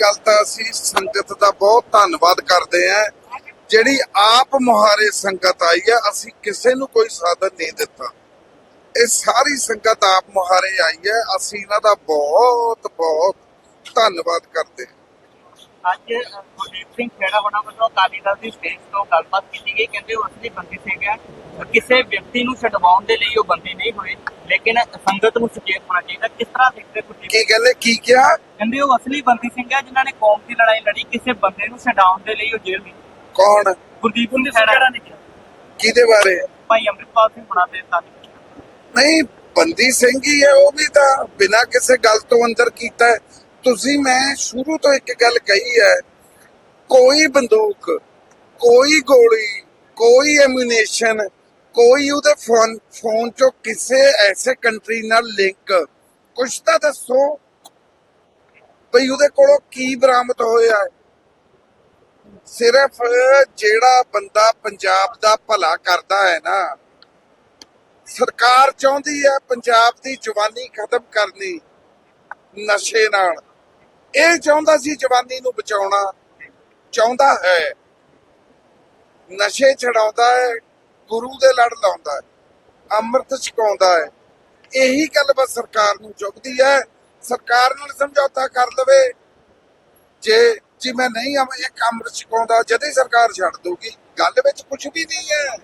ਗੱਲ ਤਾਂ ਅਸੀਂ ਸੰਗਤ ਦਾ ਬਹੁਤ ਧੰਨਵਾਦ ਕਰਦੇ ਹਾਂ। ਜਿਹੜੀ ਆਪ ਮੁਹਾਰੇ ਸੰਗਤ ਆਈ ਹੈ ਅਸੀਂ ਕਿਸੇ ਨੂੰ ਕੋਈ ਸਾਧਨ ਨਹੀਂ ਦਿੱਤਾ। ਇਹ ਸਾਰੀ ਸੰਗਤ ਆਪ ਮੁਹਾਰੇ ਆਈ ਹੈ। ਅਸੀਂ ਇਹਨਾਂ ਦਾ ਬਹੁਤ ਬਹੁਤ ਧੰਨਵਾਦ ਕਰਦੇ ਹਾਂ। ਅੱਜ ਗੁਰਦੀਪ ਸਿੰਘ ਖੇੜਾ ਹੋਣਾ ਵੱਲੋਂ ਅਕਾਲੀ ਦਲ ਦੀ ਸਟੇਜ ਤੋਂ ਗੱਲਬਾਤ ਕੀਤੀ ਗਈ। ਕਹਿੰਦੇ ਉਹ ਅਸਲੀ ਬੰਦੀ ਹੈ ਕਿਸੇ ਵਿਅਕਤੀ ਨੂੰ ਛਡਵਾਉਣ ਦੇ ਲਈ ਉਹ ਬੰਦੀ ਨਹੀਂ ਹੋਏ। ਲੇਕਿਨ ਸੰਗਤ ਨੂੰ ਸੁਚੇਤ ਹੋਣਾ ਚਾਹੀਦਾ। ਕਿਸ ਤਰ੍ਹਾਂ ਦੇਖਦੇ ਗੁਰਦੀਪ ਕੀ ਕਹਿੰਦੇ? ਕੀ ਕਿਹਾ? ਕਹਿੰਦੇ ਉਹ ਅਸਲੀ ਬੰਦੀ ਸਿੰਘ ਹੈ ਜਿਨ੍ਹਾਂ ਨੇ ਕੌਮ ਦੀ ਲੜਾਈ ਲੜੀ ਕਿਸੇ ਬੰਦੇ ਨੂੰ ਛਡਾਉਣ ਦੇ ਲਈ ਉਹ ਜੇਲ੍ਹ ਵਿੱਚ ਕੌਣ? ਗੁਰਦੀਪ ਸਿੰਘ ਖੇੜਾ ਨੇ ਕਿਹਾ? ਕਿਹਦੇ ਬਾਰੇ? ਭਾਈ ਅੰਮ੍ਰਿਤਪਾਲ ਸਿੰਘ ਬਣਾ ਦੇ ਤਾਂ ਨਹੀਂ। ਬੰਦੀ ਸਿੰਘ ਹੀ ਹੈ ਉਹ ਵੀ ਤਾਂ ਬਿਨਾਂ ਕਿਸੇ ਗੱਲ ਤੋਂ ਅੰਦਰ ਕੀਤਾ ਹੈ। ਤੁਸੀਂ ਮੈਂ ਸ਼ੁਰੂ ਤੋਂ ਇੱਕ ਗੱਲ ਕਹੀ ਹੈ ਕੋਈ ਬੰਦੂਕ ਕੋਈ ਗੋਲੀ ਕੋਈ ਐਮੂਨੇਸ਼ਨ ਕੋਈ ਉਹਦੇ ਫੋਨ ਫੋਨ ਚੋਂ ਕਿਸੇ ਐਸੇ ਕੰਟਰੀ ਨਾਲ ਲਿੰਕ ਕੁਛ ਤਾਂ ਦੱਸੋ। ਬਈ ਉਹਦੇ ਕੋਲੋਂ ਕੀ ਬਰਾਮਦ ਹੋਇਆ ਹੈ? ਸਿਰਫ ਜਿਹੜਾ ਬੰਦਾ ਪੰਜਾਬ ਦਾ ਭਲਾ ਕਰਦਾ ਹੈ ਨਾ, ਸਰਕਾਰ ਚਾਹੁੰਦੀ ਹੈ ਪੰਜਾਬ ਦੀ ਜਵਾਨੀ ਖਤਮ ਕਰਨੀ ਨਸ਼ੇ ਨਾਲ। ਇਹ ਚਾਹੁੰਦਾ ਸੀ ਜਵਾਨੀ ਨੂੰ ਬਚਾਉਣਾ, ਚਾਹੁੰਦਾ ਹੈ। ਨਸ਼ੇ ਛਡਾਉਂਦਾ ਹੈ, ਗੁਰੂ ਦੇ ਲੜ ਲਾਉਂਦਾ ਹੈ, ਅੰਮ੍ਰਿਤ ਛਕਾਉਂਦਾ ਹੈ। ਇਹੀ ਗੱਲ ਬਸ ਸਰਕਾਰ ਨੂੰ ਚੁੱਕਦੀ ਹੈ। ਸਰਕਾਰ ਨਾਲ ਸਮਝੌਤਾ ਕਰ ਲਵੇ। ਜੇ, ਜੀ ਮੈਂ ਨਹੀਂ ਅਮ- ਇਹ ਅੰਮ੍ਰਿਤ ਛਕਾਉਂਦਾ ਜਦ ਹੀ ਸਰਕਾਰ ਛੱਡ ਦੂਗੀ ਗੱਲ ਵਿੱਚ ਕੁਝ ਵੀ ਨਹੀਂ ਹੈ।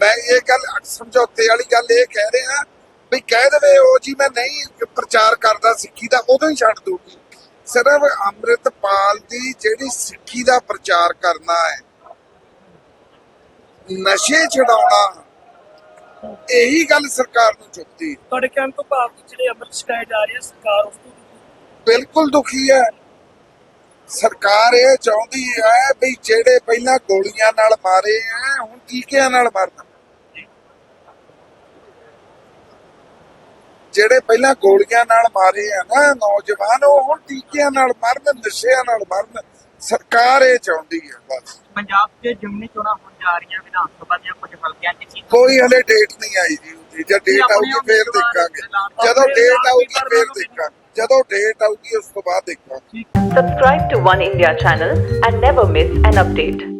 ਮੈਂ ਇਹ ਗੱਲ, ਸਮਝੌਤੇ ਵਾਲੀ ਗੱਲ ਇਹ ਕਹਿ ਰਿਹਾ ਵੀ ਕਹਿ ਦੇਵੇ ਉਹ ਜੀ, ਮੈਂ ਨਹੀਂ ਪ੍ਰਚਾਰ ਕਰਦਾ ਸਿੱਖੀ ਦਾ, ਉਦੋਂ ਹੀ ਛੱਡ ਦੂਗੀ ਸਿਰਫ ਅੰਮ੍ਰਿਤਪਾਲ ਦੀ ਜਿਹੜੀ ਸਿੱਖੀ ਦਾ ਪ੍ਰਚਾਰ ਕਰਨਾ ਹੈ, ਨਸ਼ੇ ਛਡਾਉਣਾ ਇਹੀ ਗੱਲ ਸਰਕਾਰ ਨੂੰ ਚੁੱਕਦੀ। ਹੈ। ਤੁਹਾਡੇ ਕਹਿਣ ਤੋਂ ਭਾਵ ਕਿ ਜਿਹੜੇ ਅੰਮ੍ਰਿਤ ਛਕਾਏ ਜਾ ਰਹੇ ਆ ਸਰਕਾਰ ਉਸ ਤੋਂ ਬਿਲਕੁਲ ਦੁਖੀ ਹੈ। ਸਰਕਾਰ ਇਹ ਚਾਹੁੰਦੀ ਹੈ ਵੀ ਜਿਹੜੇ ਪਹਿਲਾਂ ਗੋਲੀਆਂ ਨਾਲ ਮਾਰੇ ਆ ਹੁਣ ਟੀਕਿਆਂ ਨਾਲ ਮਰਨ। ਜਿਹੜੇ ਪਹਿਲਾਂ ਗੋਲੀਆਂ ਨਾਲ ਮਾਰੇ ਆ ਨਾ ਨੌਜਵਾਨ ਉਹ ਹੁਣ ਟੀਕਿਆਂ ਨਾਲ ਮਰਨ ਨਸ਼ਿਆਂ ਨਾਲ ਮਰਨ। ਸਰਕਾਰ ਇਹ ਚਾਹੁੰਦੀ ਹੈ ਬਸ। ਪੰਜਾਬ 'ਚ ਜਿਮਨੀ ਚੋਣਾਂ ਹੋਣ ਜਾ ਰਹੀਆਂ ਵਿਧਾਨ ਸਭਾ ਦੀਆਂ ਕੁਝ ਹਲਕਿਆਂ 'ਚ ਕੀ ਕੋਈ ਹਲੇ ਡੇਟ ਨਹੀਂ ਆਈ ਜੀ ਉਹਦੀ। ਜੇ ਡੇਟ ਆਊਗੀ ਫੇਰ ਦੇਖਾਂਗੇ। ਜਦੋਂ ਡੇਟ ਆਊਗੀ ਫੇਰ ਦੇਖਾਂਗੇ। ਜਦੋਂ ਡੇਟ ਆਊਗੀ ਉਸ ਤੋਂ ਬਾਅਦ ਦੇਖਾਂਗੇ। Subscribe to One India channel and never miss an update.